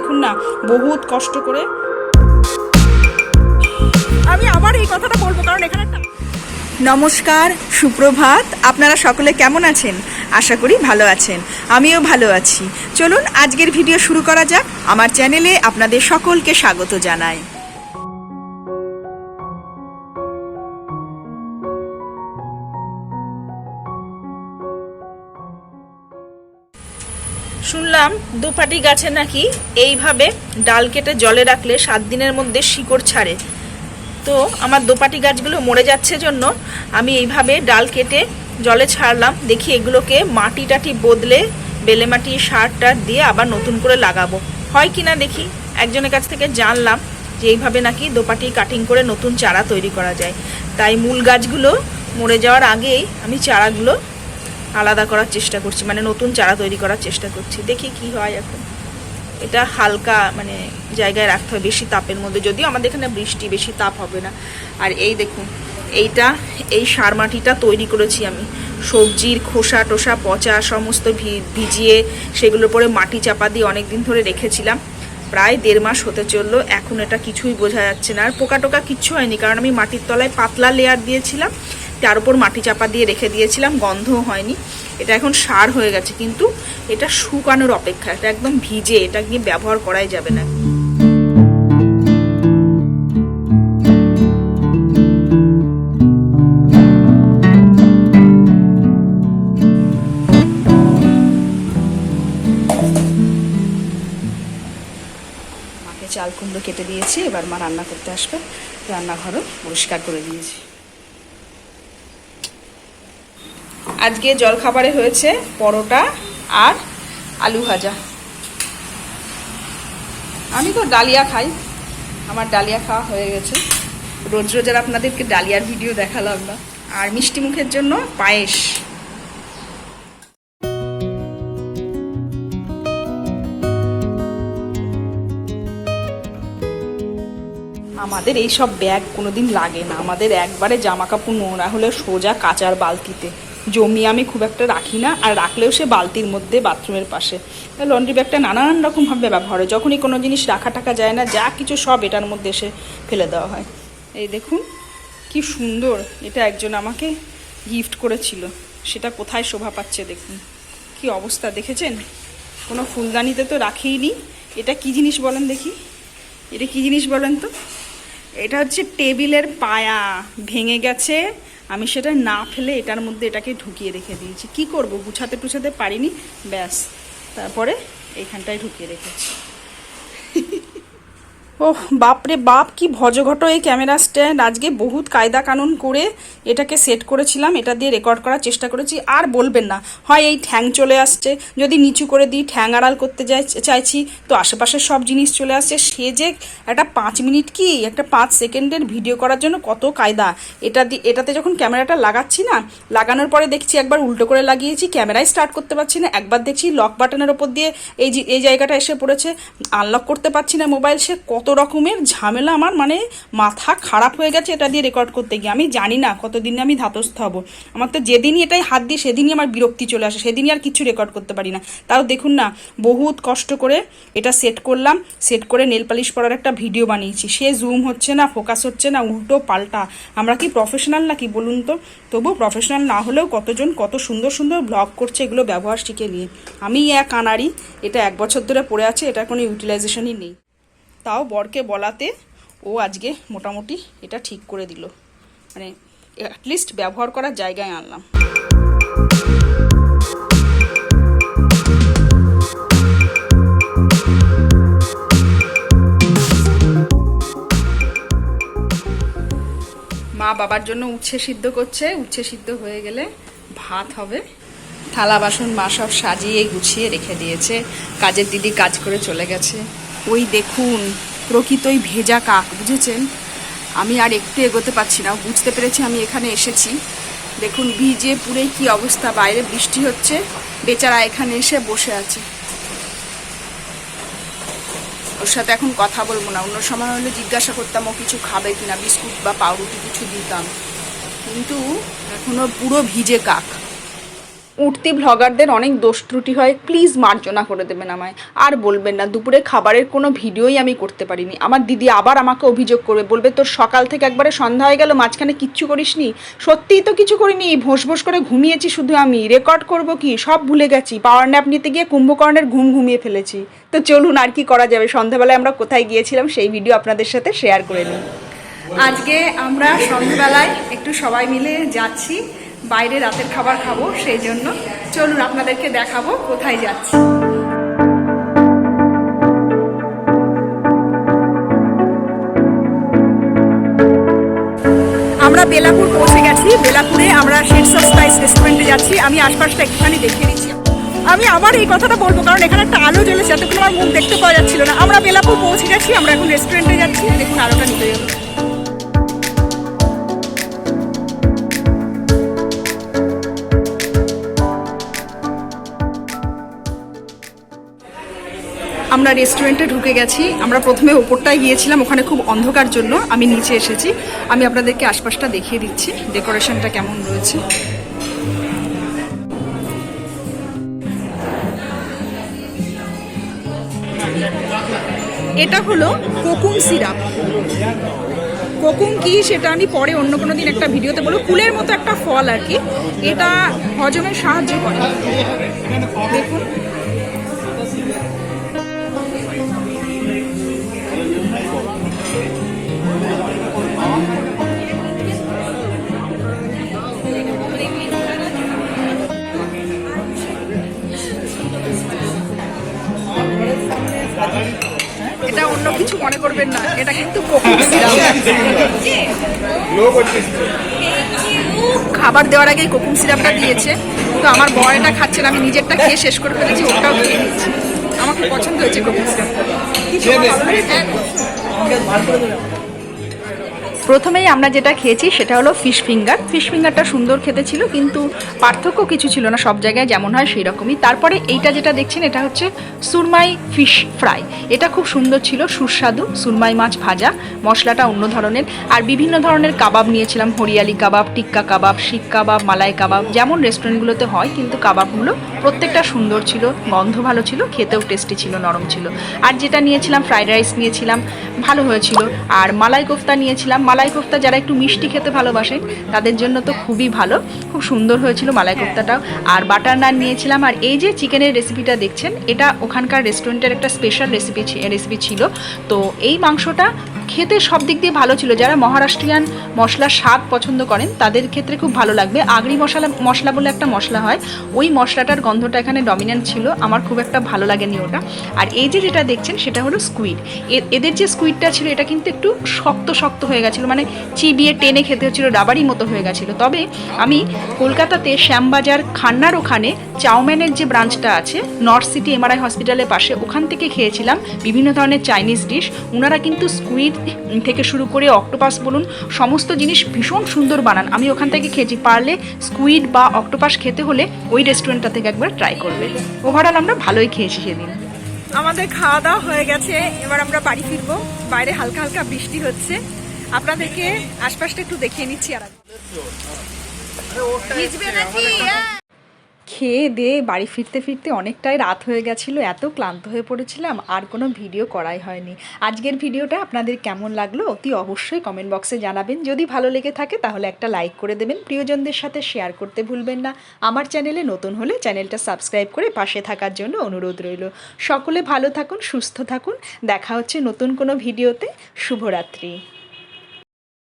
দেখুন না, বহুত কষ্ট করে। আমি আবার এই কথাটা বলব, কারণ এখানে নমস্কার, সুপ্রভাত। আপনারা সকলে কেমন আছেন? আশা করি ভালো আছেন। আমিও ভালো আছি। চলুন, আজকের ভিডিও শুরু করা যাক। আমার চ্যানেলে আপনাদের সকলকে স্বাগত জানাই। শুনলাম দুপাটি গাছে নাকি এইভাবে ডাল কেটে জলে রাখলে সাত দিনের মধ্যে শিকড় ছাড়ে। তো আমার দোপাটি গাছগুলো মরে যাচ্ছে জন্য আমি এইভাবে ডাল কেটে জলে ছাড়লাম। দেখি এগুলোকে মাটি টাটি বদলে বেলে মাটি সার টার দিয়ে আবার নতুন করে লাগাবো। হয় কি না দেখি? একজনের কাছ থেকে জানলাম যে এইভাবে নাকি দোপাটি কাটিং করে নতুন চারা তৈরি করা যায়। তাই মূল গাছগুলো মরে যাওয়ার আগেই আমি চারাগুলো আলাদা করার চেষ্টা করছি মানে নতুন চারা তৈরি করার চেষ্টা করছি। দেখি কি হয় এখন। এটা হালকা মানে জায়গায় রাখতে হবে, বেশি তাপের মধ্যে। যদিও আমাদের এখানে বৃষ্টি, বেশি তাপ হবে না। আর এই দেখুন, এইটা, এই সার মাটিটা তৈরি করেছি আমি। সবজির খোসা টোসা, পচা, সমস্ত ভিজিয়ে সেগুলোর পরে মাটি চাপা দিয়ে অনেক দিন ধরে রেখেছিলাম। প্রায় দেড় মাস হতে চলল, এখন এটা কিছুই বোঝা যাচ্ছে না। আর পোকা টোকা কিচ্ছু হয়নি, কারণ আমি মাটির তলায় পাতলা লেয়ার দিয়েছিলাম। তার উপর মাটি চাপা দিয়ে রেখে দিয়েছিলাম, গন্ধও হয়নি। এটা এখন সার হয়ে গেছে, কিন্তু এটা শুকানোর অপেক্ষা, এটা একদম ভিজে, এটা নিয়ে ব্যবহার করাই যাবে না। চাল কুমড়ো কেটে দিয়েছি, এবার মা রান্না করতে আসবে। রান্নাঘরও পরিষ্কার করে দিয়েছি। আজকে জলখাবারে হয়েছে পরোটা আর আলু ভাজা। আমি তো ডালিয়া খাই। আমার ডালিয়া খাওয়া হয়ে গেছে। রোজ রোজ আর আপনাদেরকে ডালিয়ার ভিডিও দেখালাম না। আর মিষ্টি মুখের জন্য পায়েস। আমাদের এই সব ব্যাগ কোনোদিন লাগে না। আমাদের একবারে জামা কাপড় নোংরা হলে সোজা কাচার বালতিতে। জমি আমি খুব একটা রাখি না, আর রাখলেও সে বালতির মধ্যে বাথরুমের পাশে। লন্ড্রি ব্যাগটা নানান রকমভাবে ব্যবহার হয়। যখনই কোনো জিনিস রাখা টাকা যায় না, যা কিছু সব এটার মধ্যে এসে ফেলে দেওয়া হয়। এই দেখুন, কি সুন্দর। এটা একজন আমাকে গিফট করেছিল। সেটা কোথায় শোভা পাচ্ছে দেখুন। কি অবস্থা দেখেছেন? কোনো ফুলদানিতে তো রাখিই এটা কি জিনিস বলেন দেখি? এটা কি জিনিস বলেন তো? এটা হচ্ছে টেবিলের পায়া। ভেঙে গেছে আমি সেটা না ফেলে এটার মধ্যে এটাকে ঢুকিয়ে রেখে দিয়েছি। কি করব? গুছাতে টুছাতে পারিনি। ব্যাস। তারপরে এইখানটায় ঢুকিয়ে রেখেছি। ওহ, বাপরে বাপ, কি ভজঘট এই ক্যামেরা স্ট্যান্ড। আজকে বহুত কায়দা কানুন করে এটাকে সেট করেছিলাম, এটা দিয়ে রেকর্ড করার চেষ্টা করেছি, আর বলবেন না। হয় এই ঠ্যাং চলে আসছে, যদি নিচু করে দিই, ঠ্যাং আড়াল করতে যাই, চাইছি, তো আশেপাশের সব জিনিস চলে আসছে। সে যে একটা পাঁচ মিনিট কি, একটা পাঁচ সেকেন্ডের ভিডিও করার জন্য কত কায়দা। এটা দিয়ে এটাতে যখন ক্যামেরাটা লাগাচ্ছি না, লাগানোর পরে দেখছি একবার উল্টো করে লাগিয়েছি ক্যামেরাই স্টার্ট করতে পারছি না, একবার দেখছি লক বাটনের ওপর দিয়ে এই এই জায়গাটা এসে পড়েছে আনলক করতে পারছি না মোবাইল সে কত রকমের ঝামেলা আমার মানে মাথা খারাপ হয়ে গেছে এটা দিয়ে রেকর্ড করতে গিয়ে। আমি জানি না কতদিন আমি ধাতস্থ হব। আমার তো যেদিনই এটাই হাত দিই সেদিনই আমার বিরক্তি চলে আসে, সেদিনই আর কিছু রেকর্ড করতে পারি না। তাও দেখুন না, বহুত কষ্ট করে এটা সেট করলাম সেট করে নেল পালিশ করার একটা ভিডিও বানিয়েছি। সে জুম হচ্ছে না ফোকাস হচ্ছে না, উল্টো পাল্টা। আমরা কি প্রফেশনাল নাকি বলুন তো? তবু প্রফেশনাল না হলেও কতজন কত সুন্দর সুন্দর ব্লগ করছে এগুলো ব্যবহার শিখে নিয়ে। আমি এক আনারি এটা এক বছর ধরে পড়ে আছে এটার কোনো ইউটিলাইজেশনই নেই। তাও বরকে বলাতে ও আজকে মোটামুটি এটা ঠিক করে দিল। মানে অ্যাটলিস্ট ব্যবহার করার জায়গায় আনলাম। মা বাবার জন্য উচ্ছে সিদ্ধ করছে, উচ্ছে সিদ্ধ হয়ে গেলে ভাত হবে। থালা বাসন মা সব সাজিয়ে গুছিয়ে রেখে দিয়েছে। কাজের দিদি কাজ করে চলে গেছে। ওই দেখুন, প্রকৃতই ভেজা কাক, বুঝেছেন? আমি আর একটু এগোতে পারছি না, বুঝতে পেরেছি আমি এখানে এসেছি। দেখুন, ভিজে পুরে কি অবস্থা, বাইরে বৃষ্টি হচ্ছে, বেচারা এখানে এসে বসে আছে। ওর সাথে এখন কথা বলব না, অন্য সময় হলে জিজ্ঞাসা করতাম ও কিছু খাবে কিনা, বিস্কুট বা পাউরুটি কিছু দিতাম। কিন্তু এখনও পুরো ভিজে কাক। উঠতি ভ্লগারদের অনেক দোষ ত্রুটি হয় প্লিজ মার্জনা করে দেবেন আমায়। আর বলবেন না, দুপুরে খাবারের কোনো ভিডিওই আমি করতে পারিনি। আমার দিদি আবার আমাকে অভিযোগ করবে, বলবে তোর সকাল থেকে একবারে সন্ধ্যা হয়ে গেল, মাঝখানে কিচ্ছু করিসনি? সত্যিই তো কিছু করিনি ভোস ভোস করে ঘুমিয়েছি শুধু আমি। রেকর্ড করব কি? সব ভুলে গেছি। পাওয়ার ন্যাপ নিতে গিয়ে কুম্ভকর্ণের ঘুম ঘুমিয়ে ফেলেছি। তো চলুন আর কি করা যাবে। সন্ধ্যাবেলায় আমরা কোথায় গিয়েছিলাম সেই ভিডিও আপনাদের সাথে শেয়ার করে নিই। আজকে আমরা সন্ধ্যাবেলায় একটু সবাই মিলে যাচ্ছি। বাইরে রাতের খাবার খাব, সেই জন্য চলুন আপনাদেরকে দেখাবো কোথায় যাচ্ছি। আমরা বেলাপুর পৌঁছে গেছি। বেলাপুরে আমরা শেডস স্পাইস রেস্টুরেন্টে যাচ্ছি। আমি আশপাশটা একটুখানি দেখিয়ে দিচ্ছি। আমি আবার এই কথাটা বলব, কারণ এখানে একটা আলো জ্বলেছে, এতক্ষণ আমার মুখ দেখতে পাওয়া যাচ্ছিল না। আমরা বেলাপুর পৌঁছে গেছি, আমরা এখন রেস্টুরেন্টে যাচ্ছি। দেখুন আলোটা নিতে যাব আমরা রেস্টুরেন্টে ঢুকে গেছি। আমরা প্রথমে ওপরটায় গিয়েছিলাম, ওখানে খুব অন্ধকার জন্য। আমি নিচে এসেছি। আমি আপনাদেরকে আশপাশটা দেখিয়ে দিচ্ছি, ডেকোরেশনটা কেমন রয়েছে। এটা হলো কোকুম সিরাপ। কোকুম কি সেটা আমি পরে অন্য কোনো দিন একটা ভিডিওতে বলব। কুলের মতো একটা ফল আর কি। এটা হজমে সাহায্য করে। দেখুন। না এটা কিন্তু খাবার দেওয়ার আগেই কোকুম সিরাপটা দিয়েছে। তো আমার বয়টা খাচ্ছে না আমি নিজেরটা খেয়ে শেষ করে ফেলেছি ওটাও খেয়ে নিচ্ছি। আমার খুব পছন্দ হয়েছে কোকুম সিরাপটা প্রথমেই আমরা যেটা খেয়েছি সেটা হলো ফিশ ফিঙ্গার। ফিশ ফিঙ্গারটা সুন্দর খেতে ছিল, কিন্তু পার্থক্য কিছু ছিল না, সব জায়গায় যেমন হয় সেই রকমই তারপরে এইটা যেটা দেখছেন, এটা হচ্ছে সুরমাই ফিশ ফ্রাই। এটা খুব সুন্দর ছিল, সুস্বাদু সুরমাই মাছ ভাজা, মশলাটা অন্য ধরনের। আর বিভিন্ন ধরনের কাবাব নিয়েছিলাম, হরিয়ালি কাবাব, টিক্কা কাবাব, শিক কাবাব, মালাই কাবাব, যেমন রেস্টুরেন্টগুলোতে হয়, কিন্তু কাবাবগুলো প্রত্যেকটা সুন্দর ছিল, গন্ধ ভালো ছিল, খেতেও টেস্টি ছিল, নরম ছিল। আর যেটা নিয়েছিলাম, ফ্রাইড রাইস নিয়েছিলাম, ভালো হয়েছিল। আর মালাই কোফতা নিয়েছিলাম, মালাই কোফতা যারা একটু মিষ্টি খেতে ভালোবাসে, তাদের জন্য তো খুবই ভালো। খুব সুন্দর হয়েছিল মালাই কোফতাটাও। আর বাটার নান নিয়েছিলাম, আর এই যে চিকেনের রেসিপিটা দেখছেন, এটা ওখানকার রেস্টুরেন্টের একটা স্পেশাল রেসিপি রেসিপি ছিল। তো এই মাংসটা খেতে সব দিক দিয়ে ভালো ছিল। যারা মহারাষ্ট্রিয়ান মশলার স্বাদ পছন্দ করেন, তাদের ক্ষেত্রে খুব ভালো লাগবে। আগরি মশলা মশলা বলে একটা মশলা হয়। ওই মশলাটার গন্ধটা এখানে ডমিনেন্ট ছিল। আমার খুব একটা ভালো লাগেনি ওটা। আর এই যে যেটা দেখছেন, সেটা হলো স্কুইড এদের যে স্কুইডটা ছিল, এটা কিন্তু একটু শক্ত শক্ত হয়ে গেছিল। মানে চিবিয়ে টেনে খেতে হচ্ছিল, রাবারই মতো হয়ে গেছিল। তবে আমি কলকাতাতে শ্যামবাজার খান্নার ওখানে চাউম্যানের যে ব্রাঞ্চটা আছে নর্থ সিটি এমআরআই হসপিটালের পাশে, ওখান থেকে খেয়েছিলাম। বিভিন্ন ধরনের চাইনিজ ডিশ ওনারা কিন্তু স্কুইড থেকে শুরু করে অক্টোপাস বলুন সমস্ত জিনিস ভীষণ সুন্দর বানান। আমি ওখান থেকে খেয়েছি পারলে স্কুইড বা অক্টোপাস খেতে হলে ওই রেস্টুরেন্টটা থেকে একবার ট্রাই করবে। ওভারঅল আমরা ভালোই খেয়েছি সেদিন। আমাদের খাওয়া দাওয়া হয়ে গেছে এবার আমরা বাড়ি ফিরবো। বাইরে হালকা হালকা বৃষ্টি হচ্ছে। আপনাদেরকে আশপাশটা একটু দেখিয়ে নিচ্ছি আর খেয়ে দিয়ে বাড়ি ফিরতে ফিরতে অনেকটাই রাত হয়ে গেছিল, এত ক্লান্ত হয়ে পড়েছিলাম, আর কোনো ভিডিও করাই হয়নি। আজকের ভিডিওটা আপনাদের কেমন লাগল অতি অবশ্যই কমেন্ট বক্সে জানাবেন। যদি ভালো লেগে থাকে তাহলে একটা লাইক করে দেবেন, প্রিয়জনদের সাথে শেয়ার করতে ভুলবেন না। আমার চ্যানেলে নতুন হলে চ্যানেলটা সাবস্ক্রাইব করে পাশে থাকার জন্য অনুরোধ রইল। সকলে ভালো থাকুন, সুস্থ থাকুন। দেখা হচ্ছে নতুন কোনো ভিডিওতে। শুভরাত্রি।